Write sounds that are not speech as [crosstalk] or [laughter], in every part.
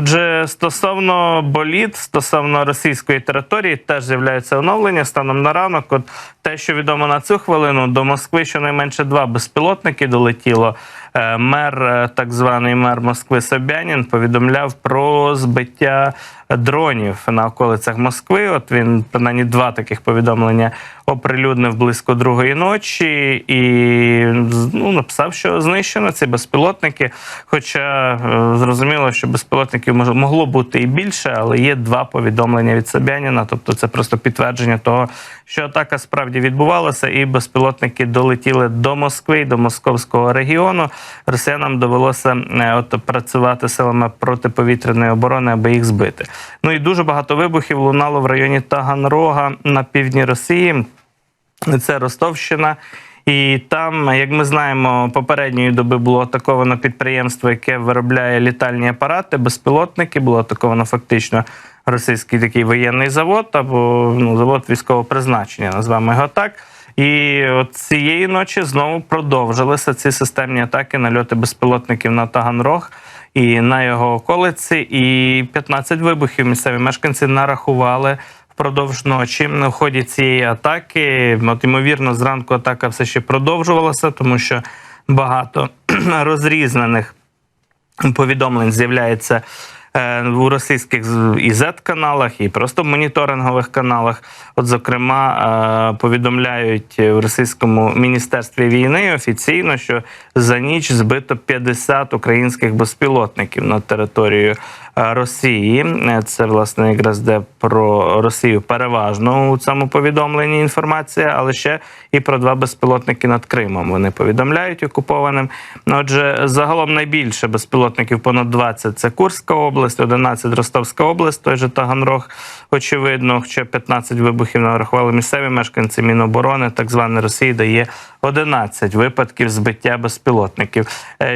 Отже, стосовно боліт, стосовно російської території, теж з'являються оновлення станом на ранок. От те, що відомо на цю хвилину, до Москви щонайменше два безпілотники долетіло. Е, Мер, е, так званий мер Москви Собянін, повідомляв про збиття дронів на околицях Москви. От він принаймні два таких повідомлення оприлюднив близько другої ночі і ну, написав, що знищено ці безпілотники. Хоча е, зрозуміло, що безпілотників могло бути і більше, але є два повідомлення від Собяніна. Тобто, це просто підтвердження того, що атака справді відбувалася, і безпілотники долетіли до Москви, до московського регіону. Росіянам довелося е, от працювати силами протиповітряної оборони, аби їх збити. Ну і дуже багато вибухів лунало в районі Таганрога на півдні Росії. Це Ростовщина. І там, як ми знаємо, попередньої доби було атаковано підприємство, яке виробляє літальні апарати, безпілотники. Було атаковано фактично російський такий воєнний завод або ну, завод військового призначення, назвемо його так. І от цієї ночі знову продовжилися ці системні атаки, нальоти безпілотників на Таганрог і на його околиці. І 15 вибухів місцеві мешканці нарахували впродовж ночі. В ході цієї атаки, от ймовірно, зранку атака все ще продовжувалася, тому що багато [clears throat] розрізнених повідомлень з'являється у російських і Z-каналах, і просто моніторингових каналах. От, зокрема, е, повідомляють в російському міністерстві війни офіційно, що за ніч збито 50 українських безпілотників на територію е, Росії. Е, Це власне якраз де про Росію переважно у цьому повідомленні інформація, але ще і про два безпілотники над Кримом. Вони повідомляють окупованим. Ну, Отже, загалом найбільше безпілотників понад 20 – це Курська область, 11 – Ростовська область, той же Таганрог, очевидно, хоча 15 вибухів нарахували місцеві мешканці Міноборони, так званої Росії дає 11 випадків збиття безпілотників.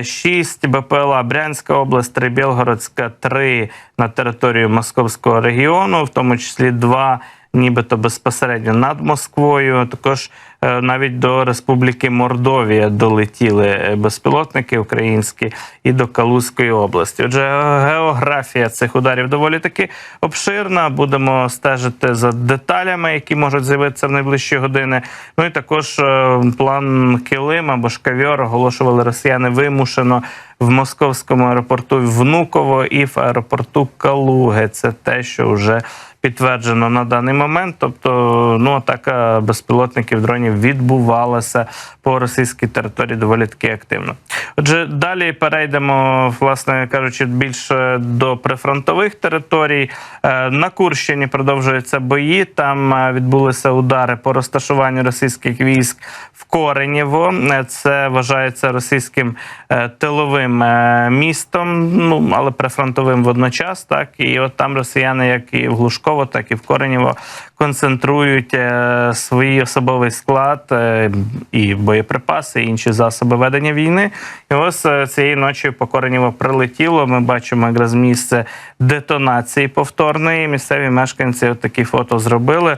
6 БПЛА Брянська область, 3 Білгородська, 3 на територію Московського регіону, в тому числі 2 нібито безпосередньо над Москвою. Також е, навіть до Республіки Мордовія долетіли е, безпілотники українські і до Калузької області. Отже, географія цих ударів доволі таки обширна. Будемо стежити за деталями, які можуть з'явитися в найближчі години. Ну і також е, план Килим або Шкавьор оголошували росіяни вимушено в московському аеропорту Внуково і в аеропорту Калуги. Це те, що вже підтверджено на даний момент. Тобто, ну атака безпілотників дронів відбувалася по російській території доволі таки активно. Отже, далі перейдемо, власне кажучи, більше до прифронтових територій. Е, На Курщині продовжуються бої. Там е, відбулися удари по розташуванню російських військ в Коренєво. Е, Це вважається російським тиловим містом, ну але прифронтовим водночас. Так і от там росіяни, як і в Глушково, так і в Коренєво, концентрують е, свій особовий склад е, і боєприпаси, і інші засоби ведення війни. І ось е, цієї ночі по Коренєво прилетіло. Ми бачимо якраз місце детонації повторної. Місцеві мешканці от такі фото зробили,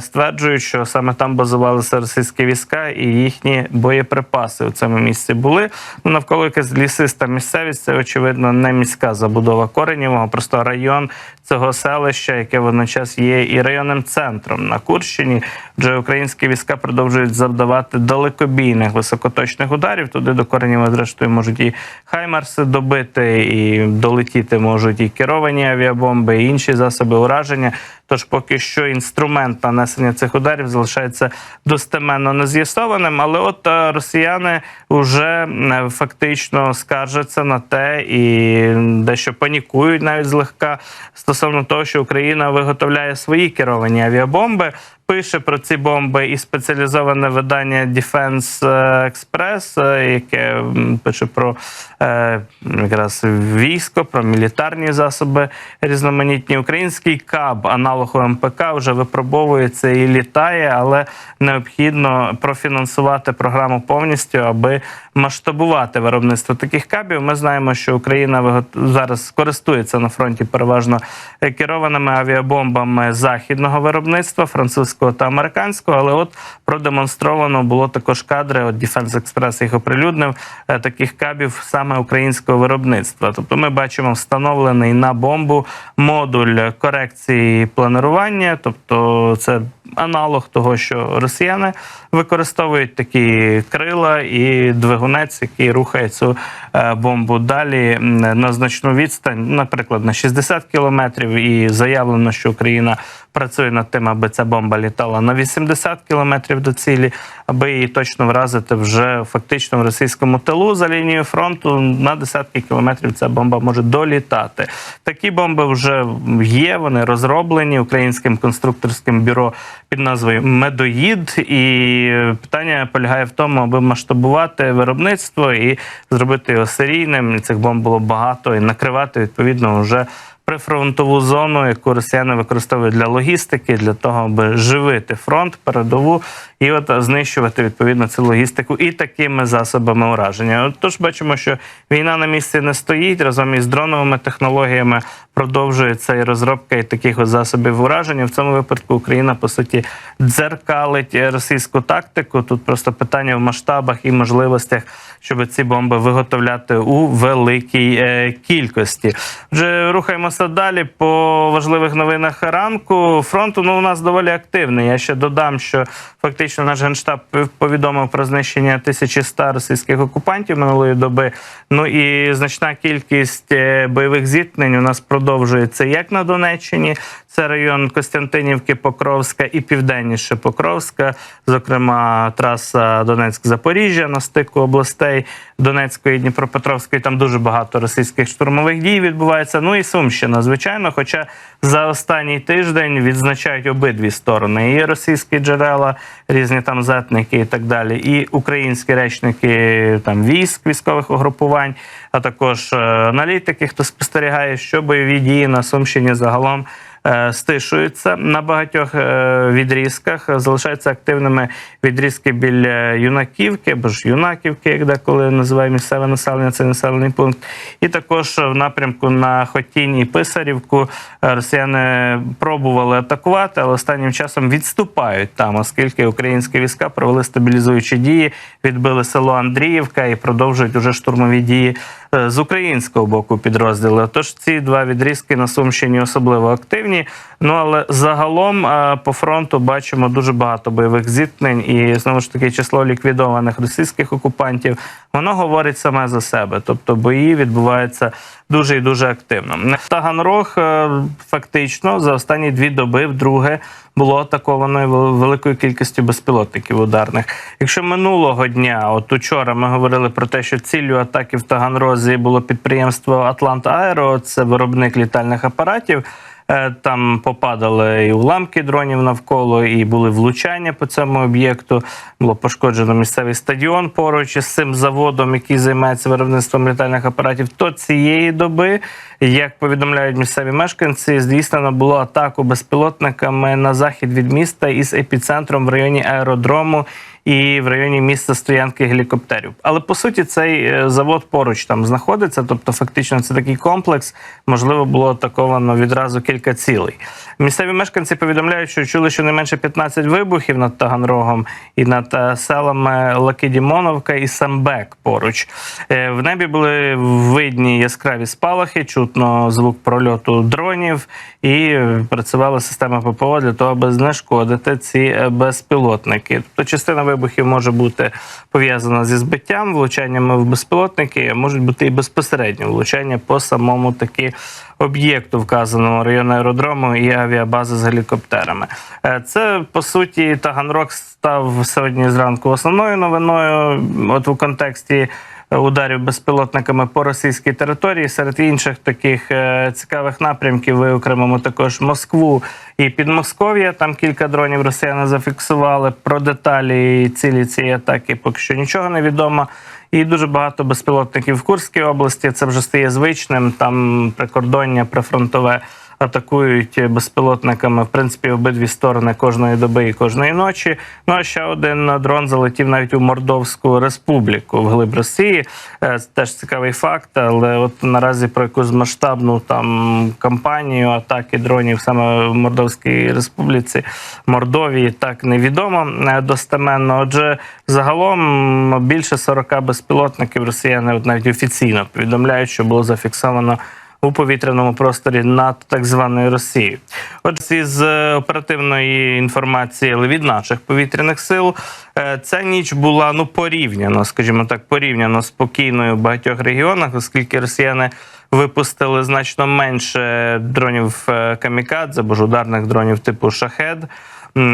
стверджують, що саме там базувалися російські війська і їхні боєприпаси у цьому місці були. Ну, навколо якась лісиста місцевість. Це очевидно не міська забудова Коренєвого, просто район цього селища, яке водночас є і районним центром на Курщині. Вже українські війська продовжують завдавати далекобійних високоточних ударів. Туди до Коренєва, зрештою, можуть і хаймарси добити, і долетіти можуть і керовані авіабомби, і інші засоби ураження. Тож поки що інструмент нанесення цих ударів залишається достеменно нез'ясованим. Але от е, росіяни вже е, фактично скаржаться на те і дещо панікують навіть злегка стосовно того, що Україна виготовляє свої керовані авіабомби. Пише про ці бомби і спеціалізоване видання Defense Express, е, яке пише про е, якраз військо, про мілітарні засоби різноманітні. Український КАБ, аналог МПК, вже випробовується і літає, але необхідно профінансувати програму повністю, аби масштабувати виробництво таких кабів. Ми знаємо, що Україна зараз користується на фронті переважно е, керованими авіабомбами західного виробництва. Французькі європейського та американського. Але от продемонстровано було також кадри. От Defense Express їх оприлюднив е, таких кабів саме українського виробництва. Тобто, ми бачимо встановлений на бомбу модуль корекції планування, тобто це аналог того, що росіяни використовують такі крила і двигунець, який рухає цю е, бомбу далі на значну відстань, наприклад, на 60 кілометрів. І заявлено, що Україна працює над тим, аби ця бомба літала на 80 кілометрів до цілі, аби її точно вразити вже фактично в російському тилу за лінією фронту. На десятки кілометрів ця бомба може долітати. Такі бомби вже є. Вони розроблені українським конструкторським бюро під назвою Медоїд. І питання полягає в тому, аби масштабувати виробництво і зробити його серійним. Цих бомб було багато і накривати відповідно вже прифронтову зону, яку росіяни використовують для логістики, для того, аби живити фронт, передову і от знищувати відповідно цю логістику і такими засобами ураження. Тож бачимо, що війна на місці не стоїть разом із дроновими технологіями. Продовжується і розробка і таких от засобів ураження. В цьому випадку Україна по суті дзеркалить російську тактику. Тут просто питання в масштабах і можливостях, щоб ці бомби виготовляти у великій е, кількості. Вже рухаємося далі по важливих новинах ранку. Фронту ну у нас доволі активний. Я ще додам, що фактично наш генштаб повідомив про знищення 1100 російських окупантів минулої доби. Ну і значна кількість е, бойових зіткнень у нас продовжується як на Донеччині. Це район Костянтинівки, Покровська і південніше Покровська, зокрема траса Донецьк-Запоріжжя на стику областей Донецької і Дніпропетровської. Там дуже багато російських штурмових дій відбувається. Ну і Сумщина, звичайно. Хоча за останній тиждень відзначають обидві сторони: і російські джерела, різні там зетники і так далі, і українські речники там військ, військових угрупувань, а також е, аналітики, хто спостерігає, що бойові дії на Сумщині загалом стишуються на багатьох е, відрізках. Залишаються активними відрізки біля юнаківки або ж юнаківки, як деколи називає місцеве населення, це населений пункт. І також в напрямку на Хотінь і Писарівку е, росіяни пробували атакувати, але останнім часом відступають там, оскільки українські війська провели стабілізуючі дії, відбили село Андріївка і продовжують уже штурмові дії е, з українського боку підрозділи. Тож ці два відрізки на Сумщині особливо активні. Ну але загалом е, по фронту бачимо дуже багато бойових зіткнень, і знову ж таки число ліквідованих російських окупантів воно говорить саме за себе. Тобто бої відбуваються дуже і дуже активно. Таганрог е, фактично за останні дві доби вдруге було атаковано вел- великою кількістю безпілотників ударних. Якщо минулого дня, от учора, ми говорили про те, що ціллю атаки в Таганрозі було підприємство Атлант Аеро, це виробник літальних апаратів. Е, Там попадали і уламки дронів навколо, і були влучання по цьому об'єкту. Було пошкоджено місцевий стадіон поруч із цим заводом, який займається виробництвом літальних апаратів. То цієї доби, як повідомляють місцеві мешканці, здійснено було атаку безпілотниками на захід від міста із епіцентром в районі аеродрому і в районі місця стоянки гелікоптерів. Але по суті цей е, завод поруч там знаходиться, тобто фактично це такий комплекс. Можливо, було атаковано відразу кілька цілей. Місцеві мешканці повідомляють, що чули щонайменше 15 вибухів над Таганрогом і над е, селами Лакидімоновка і Самбек поруч. Е, В небі були видні яскраві спалахи, чутно звук прольоту дронів, і е, працювала система ППО для того, аби знешкодити ці е, безпілотники. Тобто частина вибухів може бути пов'язана зі збиттям, влучаннями в безпілотники, а можуть бути і безпосередньо влучання по самому таки об'єкту, вказаному району аеродрому і авіабази з гелікоптерами. Е, Це по суті Таганрог став сьогодні зранку основною новиною. От у контексті ударів безпілотниками по російській території. Серед інших таких е, цікавих напрямків виокремимо також Москву і Підмосков'я. Там кілька дронів росіяни зафіксували. Про деталі і цілі цієї атаки поки що нічого не відомо. І дуже багато безпілотників в Курській області. Це вже стає звичним. Там прикордоння, прифронтове. Атакують безпілотниками в принципі обидві сторони кожної доби і кожної ночі. Ну а ще один дрон залетів навіть у Мордовську республіку в глиб Росії. Е, це Теж цікавий факт, але от наразі про якусь масштабну там кампанію атаки дронів саме в Мордовській республіці Мордовії так невідомо е, достеменно. Отже, загалом більше 40 безпілотників росіяни от навіть офіційно повідомляють, що було зафіксовано у повітряному просторі над так званою Росією. Отже, е, оперативної інформації, але від наших повітряних сил, е, ця ніч була ну порівняно, скажімо так, порівняно спокійною в багатьох регіонах, оскільки росіяни випустили значно менше дронів е, камікадзе або ж ударних дронів типу шахед.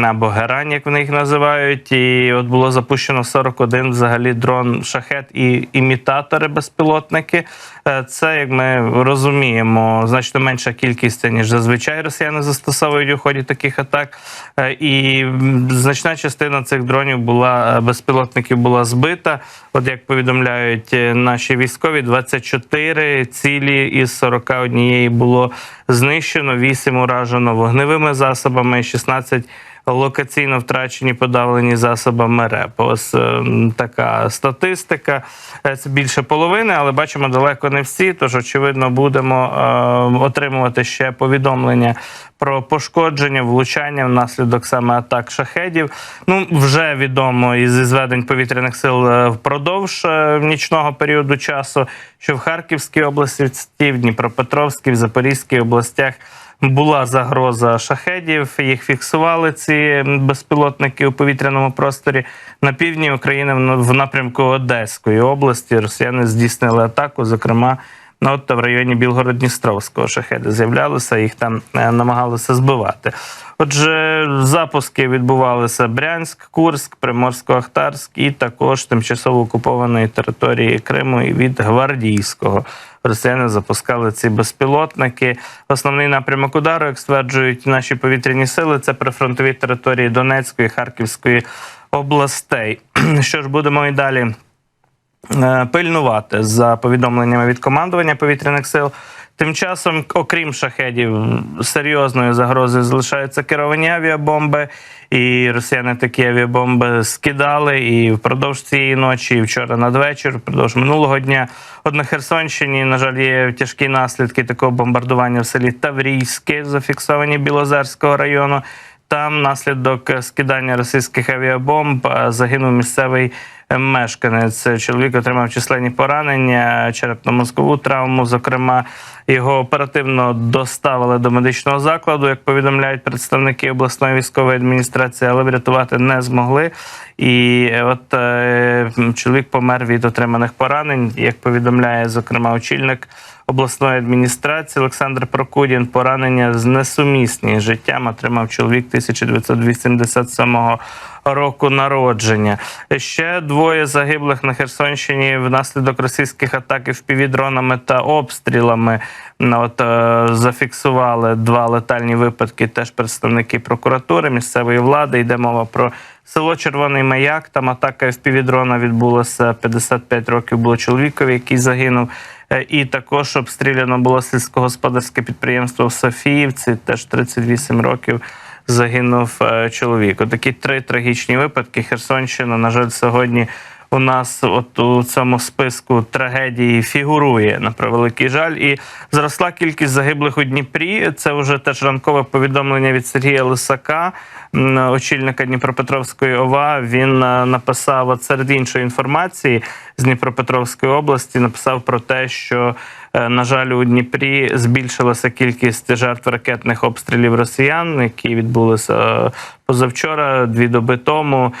Або Герань, як вони їх називають, і от було запущено 41 взагалі дрон шахет і імітатори безпілотники. Е, Це, як ми розуміємо, значно менша кількість ніж зазвичай росіяни застосовують у ході таких атак. Е, І значна частина цих дронів була е, безпілотників була збита. От як повідомляють наші військові, 24 цілі із 41 було знищено, 8 уражено вогневими засобами, 16 локаційно втрачені подавлені засобами РЕП. Ось е, така статистика. Е, Це більше половини, але бачимо далеко не всі. Тож, очевидно, будемо е, отримувати ще повідомлення про пошкодження, влучання внаслідок саме атак шахедів. Ну вже відомо із зведень повітряних сил е, впродовж е, нічного періоду часу, що в Харківській області, в Дніпропетровській, в Запорізькій областях. Була загроза шахедів, їх фіксували ці безпілотники у повітряному просторі. На півдні України в напрямку Одеської області росіяни здійснили атаку, зокрема ну, от в районі Білгород-Дністровського шахеди з'являлися, їх там е, намагалися збивати. Отже, запуски відбувалися Брянськ, Курськ, Приморсько-Ахтарськ і також тимчасово окупованої території Криму і від Гвардійського. Росіяни запускали ці безпілотники. Основний напрямок удару, як стверджують наші повітряні сили, це прифронтові території Донецької, Харківської областей. [clears throat] Що ж будемо і далі пильнувати за повідомленнями від командування повітряних сил. Тим часом, окрім шахедів, серйозною загрозою залишаються керовані авіабомби, і росіяни такі авіабомби скидали і впродовж цієї ночі, і вчора надвечір, впродовж минулого дня. От на Херсонщині, на жаль, є тяжкі наслідки такого бомбардування в селі Таврійське, зафіксовані Білозерського району. Там внаслідок скидання російських авіабомб е, загинув місцевий е, мешканець. Чоловік отримав численні поранення, черепно-мозкову травму. Зокрема, його оперативно доставили до медичного закладу, як повідомляють представники обласної військової адміністрації, але врятувати не змогли. І от е, чоловік помер від отриманих поранень, як повідомляє зокрема очільник обласної адміністрації Олександр Прокудін. Поранення з несумісні життям отримав чоловік 1987 року народження. Ще двоє загиблих на Херсонщині внаслідок російських атак впівдронами та обстрілами. Ну, От е, зафіксували два летальні випадки. Теж представники прокуратури місцевої влади. Йде мова про село Червоний Маяк. Там атака впівдрона відбулася 55 років. Було чоловікові, який загинув. Е, І також обстріляно було сільськогосподарське підприємство в Софіївці. Теж 38 років загинув е, чоловік. Отакі три трагічні випадки. Херсонщина, на жаль, сьогодні у нас от у цьому списку трагедії фігурує на превеликий жаль. І зросла кількість загиблих у Дніпрі. Це вже теж ранкове повідомлення від Сергія Лисака, очільника Дніпропетровської ОВА. Він е, написав серед іншої інформації з Дніпропетровської області. Написав про те, що е, на жаль, у Дніпрі збільшилася кількість жертв ракетних обстрілів росіян, які відбулися е, позавчора, дві доби тому.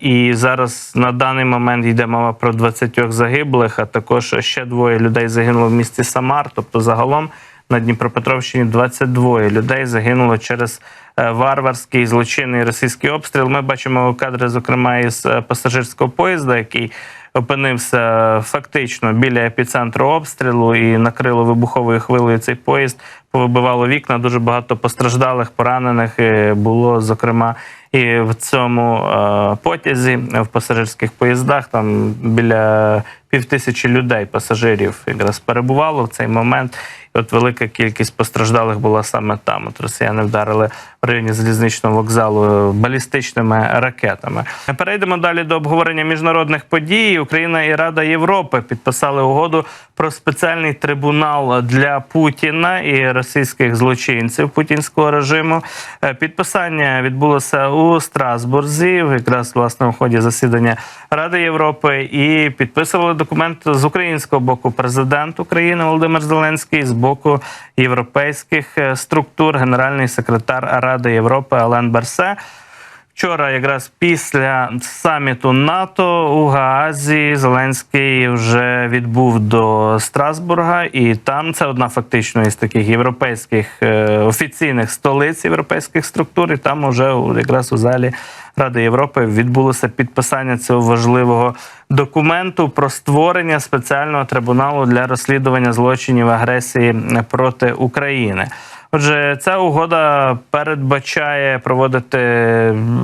І зараз на даний момент йде мова про 20 загиблих, а також ще двоє людей загинуло в місті Самар. Тобто, загалом на Дніпропетровщині 22 людей загинуло через е, варварський злочинний російський обстріл. Ми бачимо кадри, зокрема, із е, пасажирського поїзда, який опинився фактично біля епіцентру обстрілу і накрило вибуховою хвилею цей поїзд. Повибивало вікна. Дуже багато постраждалих, поранених е, було зокрема і в цьому е, потязі в пасажирських поїздах. Там біля півтисячі людей, пасажирів, якраз перебувало в цей момент. От велика кількість постраждалих була саме там. От росіяни вдарили районі залізничного вокзалу балістичними ракетами. Перейдемо далі до обговорення міжнародних подій. Україна і Рада Європи підписали угоду про спеціальний трибунал для Путіна і російських злочинців путінського режиму. Е, Підписання відбулося у Страсбурзі, якраз власне у ході засідання Ради Європи, і підписували документ з українського боку президент України Володимир Зеленський, з боку європейських е, структур, генеральний секретар Ради Європи Ален Берсе. Вчора, якраз після саміту НАТО у Гаазі, Зеленський вже відбув до Страсбурга, і там це одна фактично із таких європейських е, офіційних столиць європейських структур. І там уже якраз у залі Ради Європи відбулося підписання цього важливого документу про створення спеціального трибуналу для розслідування злочинів агресії проти України. Отже, ця угода передбачає проводити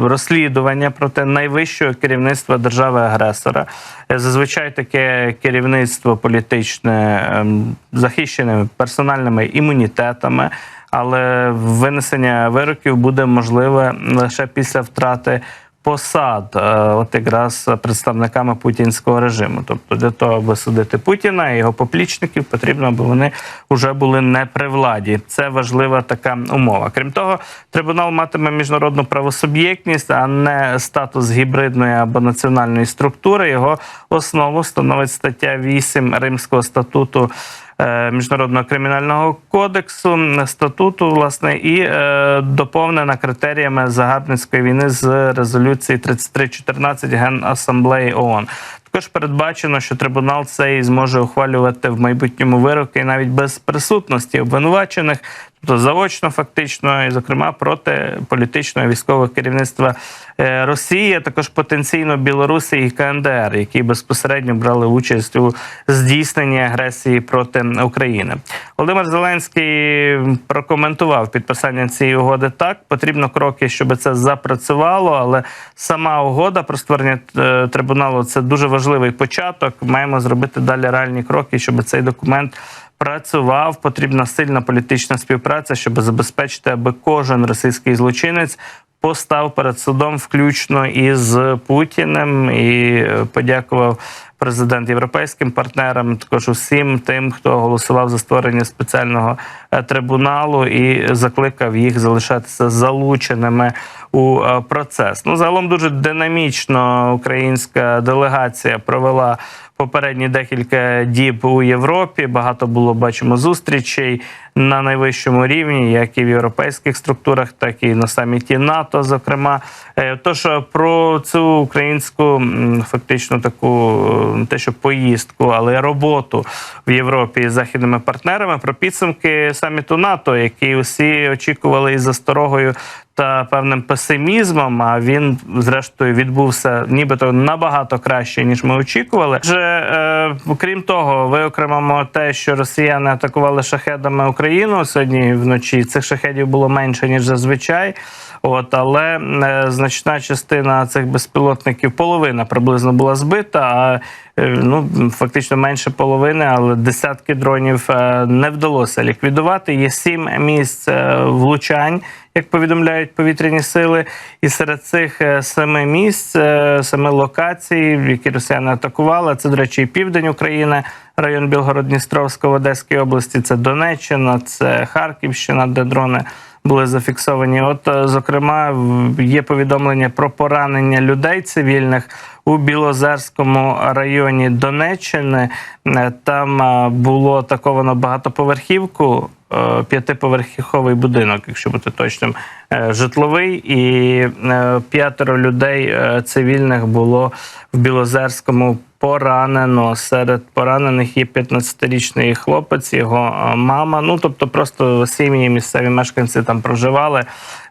розслідування проти найвищого керівництва держави-агресора. Зазвичай таке керівництво політичне ем, захищене персональними імунітетами, але винесення вироків буде можливе лише після втрати посад, е, от якраз представниками путінського режиму. Тобто, для того, аби судити Путіна і його поплічників, потрібно, аби вони вже були не при владі. Це важлива така умова. Крім того, трибунал матиме міжнародну правосуб'єктність, а не статус гібридної або національної структури. Його основу становить стаття 8 Римського статуту. Е, Міжнародного кримінального кодексу статуту, власне, і е, доповнена критеріями загарбницької війни з резолюції 3314 Генасамблеї ООН. Також передбачено, що трибунал цей зможе ухвалювати в майбутньому вироки навіть без присутності обвинувачених, тобто заочно, фактично, і зокрема проти політичного військового керівництва е, Росії, а також потенційно Білорусі і КНДР, які безпосередньо брали участь у здійсненні агресії проти України. Володимир Зеленський прокоментував підписання цієї угоди так. Потрібно кроки, щоб це запрацювало, але сама угода про створення е, трибуналу це дуже важливий початок. Маємо зробити далі реальні кроки, щоб цей документ. Працював, потрібна сильна політична співпраця, щоб забезпечити, аби кожен російський злочинець постав перед судом, включно із Путіним, і е, подякував президент європейським партнерам, також усім тим, хто голосував за створення спеціального е, трибуналу і закликав їх залишатися залученими у е, процес. Ну загалом дуже динамічно українська делегація провела попередні декілька діб у Європі. Багато було бачимо зустрічей на найвищому рівні, як і в європейських структурах, так і на саміті НАТО. Зокрема, Е, тож е, про цю українську фактично таку е, не те, що поїздку, але роботу в Європі з західними партнерами про підсумки саміту НАТО, які усі очікували із засторогою та певним песимізмом. А він, зрештою, відбувся нібито набагато краще ніж ми очікували. Вже е, крім того, виокремимо те, що росіяни атакували шахедами Україну сьогодні вночі. Цих шахедів було менше ніж зазвичай. От, але е, значна частина цих безпілотників, половина приблизно була збита. А ну фактично менше половини, але десятки дронів е, не вдалося ліквідувати. Є сім місць е, влучань, як повідомляють повітряні сили. І серед цих е, семи місць, е, семи локацій, які росіяни атакували, це, до речі, і південь України, район Білгород-Дністровського в Одеській області, це Донеччина, це Харківщина, де дрони були зафіксовані. От, е, зокрема, є повідомлення про поранення людей цивільних у Білозерському районі Донеччини. Е, Там е, було атаковано багатоповерхівку. Е, П'ятиповерховий будинок, якщо бути точним, е, житловий, і е, п'ятеро людей цивільних було в Білозерському поранено. Серед поранених є 15-річний хлопець, його мама. Ну тобто, просто сім'ї місцеві мешканці там проживали.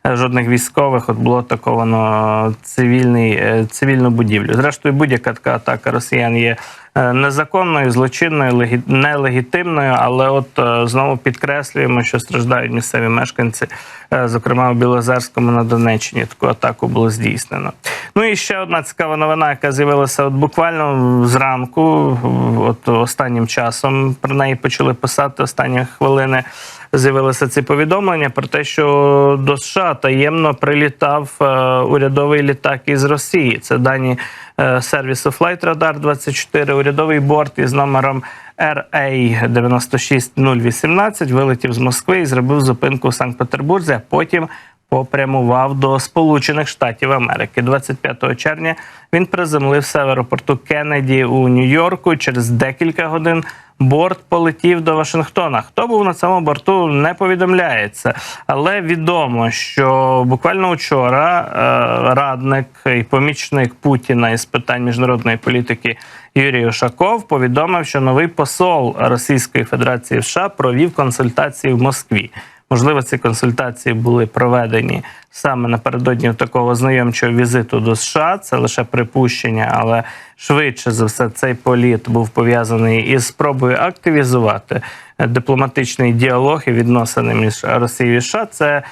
Жодних військових от було атаковано цивільний, цивільну будівлю. Зрештою, будь-яка така атака росіян є незаконною, злочинною, легі- нелегітимною. Але от е, знову підкреслюємо, що страждають місцеві мешканці, е, зокрема у Білозерському на Донеччині. Таку атаку було здійснено. Ну і ще одна цікава новина, яка з'явилася от буквально зранку, от останнім часом про неї почали писати останні хвилини. З'явилися ці повідомлення про те, що до США таємно прилітав е, урядовий літак із Росії. Це дані е, сервісу Flight Radar 24. Урядовий борт із номером RA 96018 вилетів з Москви і зробив зупинку в Санкт-Петербурзі. А потім попрямував до Сполучених Штатів Америки. 25 червня він приземлився в аеропорту Кеннеді у Нью-Йорку. Через декілька годин борт полетів до Вашингтона. Хто був на цьому борту, не повідомляється, але відомо, що буквально вчора е, радник і помічник Путіна із питань міжнародної політики Юрій Ушаков повідомив, що новий посол Російської Федерації США провів консультації в Москві. Можливо, ці консультації були проведені саме напередодні такого знайомчого візиту до США. Це лише припущення, але швидше за все цей політ був пов'язаний із спробою активізувати дипломатичний діалог і відносини між Росією і США. Це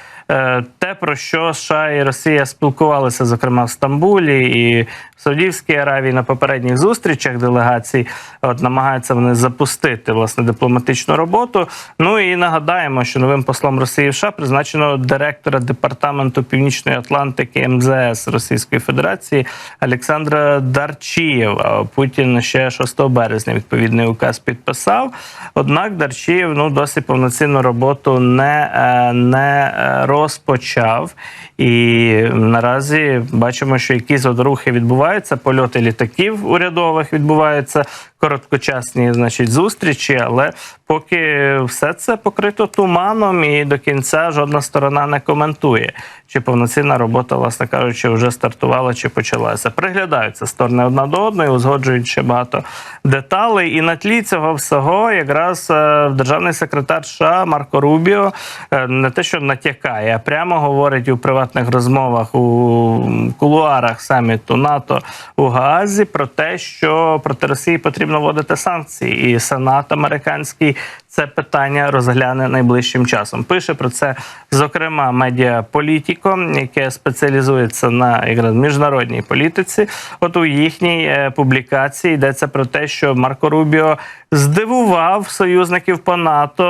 те, про що США і Росія спілкувалися, зокрема в Стамбулі і в Саудівській Аравії на попередніх зустрічах делегацій. От намагаються вони запустити власне дипломатичну роботу. Ну і нагадаємо, що новим послом Росії в США призначено директора департаменту Північної Атлантики МЗС Російської Федерації Олександра Дарчієв. Путін ще 6 березня відповідний указ підписав. Однак Дарчієв ну досі повноцінну роботу не, е, не е, розпочав. І наразі бачимо, що якісь от рухи відбуваються, польоти літаків урядових відбуваються, короткочасні, значить, зустрічі, але поки все це покрито туманом, і до кінця жодна сторона не коментує, чи повноцінна робота, власне кажучи, вже стартувала чи почалася. Приглядаються сторони одна до одної, узгоджують ще багато деталей. І на тлі цього всього якраз е, державний секретар США Марко Рубіо е, не те, що натякає, а прямо говорить у приватних розмовах у кулуарах саміту НАТО у Гаазі про те, що проти Росії потрібно вводити санкції, і Сенат американський це питання розгляне найближчим часом. Пише про це зокрема медіа Політіко, яке спеціалізується на якраз міжнародній політиці. От у їхній е, публікації йдеться про те, що Марко Рубіо здивував союзників по НАТО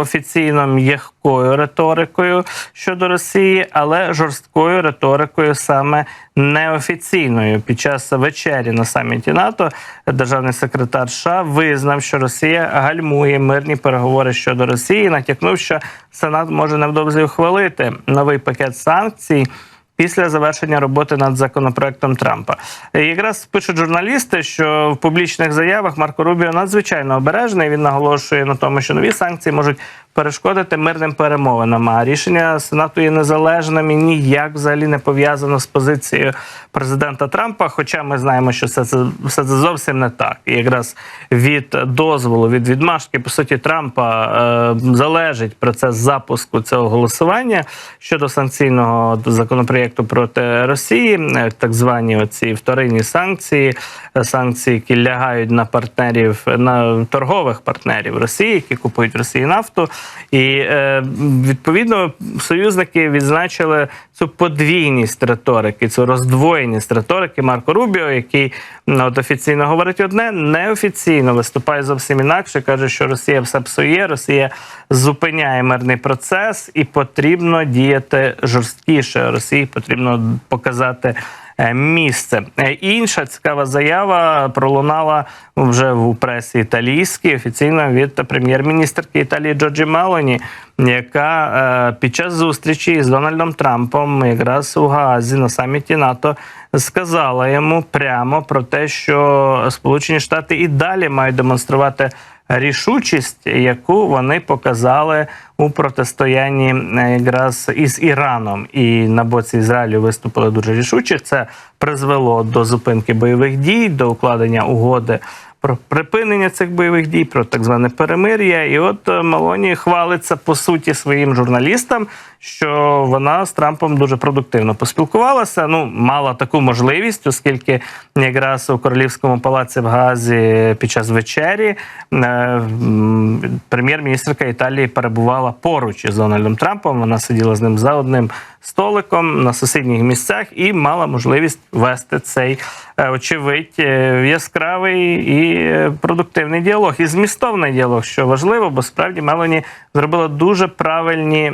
офіційно м'якою риторикою щодо Росії, але жорсткою риторикою саме неофіційною. Під час вечері на саміті НАТО державний секретар США визнав, що Росія гальмує мирні переговори щодо Росії. Натякнув, що Сенат може невдовзі ухвалити новий пакет санкцій. Після завершення роботи над законопроектом Трампа якраз пишуть журналісти, що в публічних заявах Марко Рубіо надзвичайно обережний. Він наголошує на тому, що нові санкції можуть перешкодити мирним перемовинам. А рішення Сенату є незалежним і ніяк взагалі не пов'язано з позицією президента Трампа. Хоча ми знаємо, що все це все це зовсім не так. І якраз від дозволу, від відмашки по суті Трампа е, залежить процес запуску цього голосування щодо санкційного законопроєкту проти Росії, е, так звані оці вторинні санкції, санкції, які лягають на партнерів на торгових партнерів Росії, які купують в Росії нафту. І е, відповідно союзники відзначили цю подвійність риторики, цю роздвоєність риторики Марко Рубіо, який от офіційно говорить одне, неофіційно виступає зовсім інакше. каже, що Росія все псує, Росія зупиняє мирний процес, і потрібно діяти жорсткіше. Росії потрібно показати. Е, Місце. Е, інша цікава заява пролунала вже в пресі італійській офіційно від прем'єр-міністрки Італії Джорджі Мелоні, яка е, під час зустрічі з Дональдом Трампом, якраз у Гаазі на саміті НАТО, сказала йому прямо про те, що Сполучені Штати і далі мають демонструвати рішучість, яку вони показали у протистоянні е, якраз із Іраном, і на боці Ізраїлю виступили дуже рішуче. Це призвело до зупинки бойових дій, до укладення угоди про припинення цих бойових дій, про так зване перемир'я. І от е, Мелоні хвалиться по суті своїм журналістам, що вона з Трампом дуже продуктивно поспілкувалася. Ну, мала таку можливість, оскільки якраз у королівському палаці в Газі під час вечері е, прем'єр-міністрка Італії перебувала поруч із Дональдом Трампом. Вона сиділа з ним за одним столиком на сусідніх місцях і мала можливість вести цей е, очевидь яскравий і продуктивний діалог, і змістовний діалог, що важливо, бо справді Мелоні зробила дуже правильні е,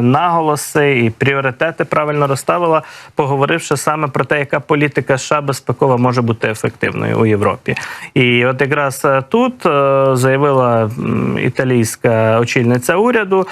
наголоси і пріоритети правильно розставила, поговоривши саме про те, яка політика США безпекова може бути ефективною у Європі. І от якраз е, тут е, заявила італійська очільниця уряду,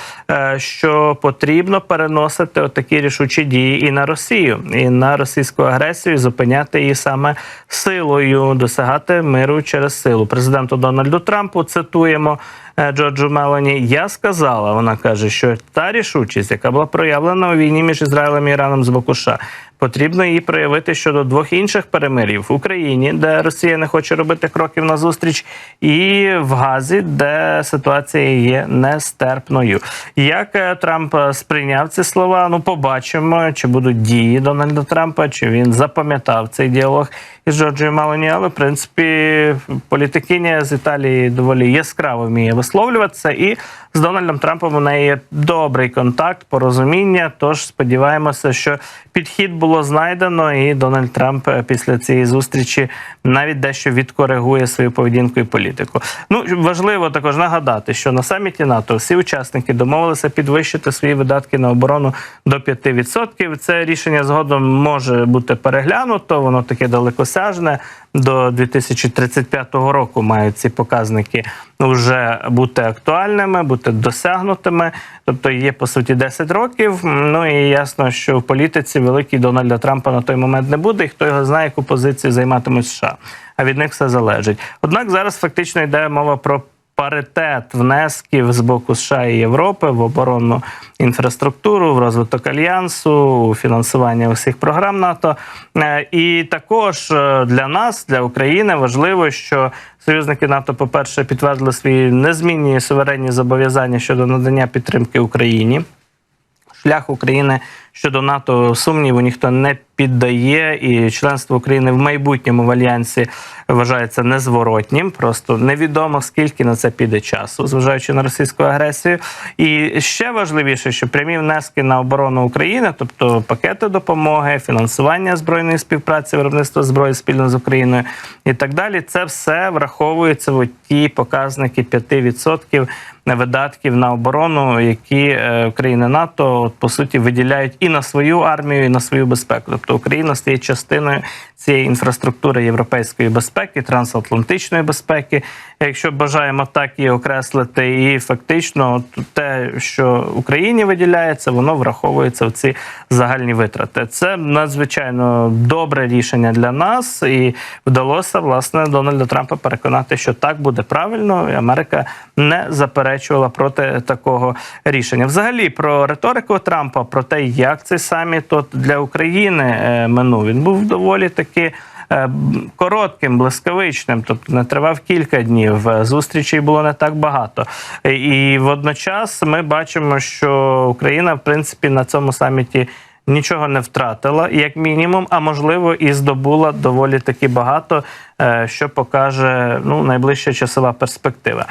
що потрібно переносити такі рішучі дії і на Росію, і на російську агресію, зупиняти її саме силою, досягати миру через силу. Президенту Дональду Трампу цитуємо. Е, Джорджу Мелоні, я сказала, вона каже, що та рішучість, яка була проявлена у війні між Ізраїлем і Іраном з боку США, потрібно її проявити щодо двох інших перемирів в Україні, де Росія не хоче робити кроків назустріч, і в Газі, де ситуація є нестерпною. Як е, Трамп е, сприйняв ці слова? Ну, побачимо, чи будуть дії Дональда Трампа, чи він запам'ятав цей діалог із Джорджією Мелоні. Але в принципі політикиня з Італії доволі яскраво вміє висловлюватися, і з Дональдом Трампом у неї є добрий контакт, порозуміння. Тож сподіваємося, що підхід було знайдено, і Дональд Трамп е, після цієї зустрічі навіть дещо відкоригує свою поведінку і політику. Ну важливо також нагадати, що на саміті НАТО всі учасники домовилися підвищити свої видатки на оборону до 5%. Це рішення згодом може бути переглянуто. Воно таке далекосяжне. До 2035 року мають ці показники вже бути актуальними, бути досягнутими. Тобто є по суті 10 років. Ну і ясно, що в політиці великий Дональда Трампа на той момент не буде. І хто його знає, яку позицію займатимуть США. А від них все залежить. Однак зараз фактично йде мова про. Паритет внесків з боку США і Європи в оборонну інфраструктуру, в розвиток альянсу, у фінансування усіх програм НАТО. Е, І також е, для нас, для України, важливо, що союзники НАТО, по-перше, підтвердили свої незмінні суверенні зобов'язання щодо надання підтримки Україні. Шлях України щодо НАТО сумніву ніхто не піддає, і членство України в майбутньому в альянсі вважається незворотнім. Просто невідомо скільки на це піде часу, зважаючи на російську агресію. І ще важливіше, що прямі внески на оборону України, тобто пакети допомоги, фінансування збройної співпраці, виробництво зброї спільно з Україною і так далі, це все враховується в ті показники 5% видатків на оборону, які е, країни НАТО по суті виділяють і на свою армію, і на свою безпеку. Тобто Україна стає частиною цієї інфраструктури європейської безпеки, трансатлантичної безпеки. Якщо бажаємо так її окреслити, і фактично те, що Україні виділяється, воно враховується в ці загальні витрати. Це надзвичайно добре рішення для нас, і вдалося власне Дональда Трампа переконати, що так буде правильно, і Америка не заперечувала проти такого рішення. Взагалі про риторику Трампа, про те, як цей саміт от для України е, минув, він був доволі таки. Е, Коротким, блискавичним, тобто не тривав кілька днів. е, Зустрічей було не так багато. І водночас ми бачимо, що Україна, в принципі, на цьому саміті нічого не втратила, як мінімум, а можливо, і здобула доволі таки багато, е, що покаже ну найближча часова перспектива.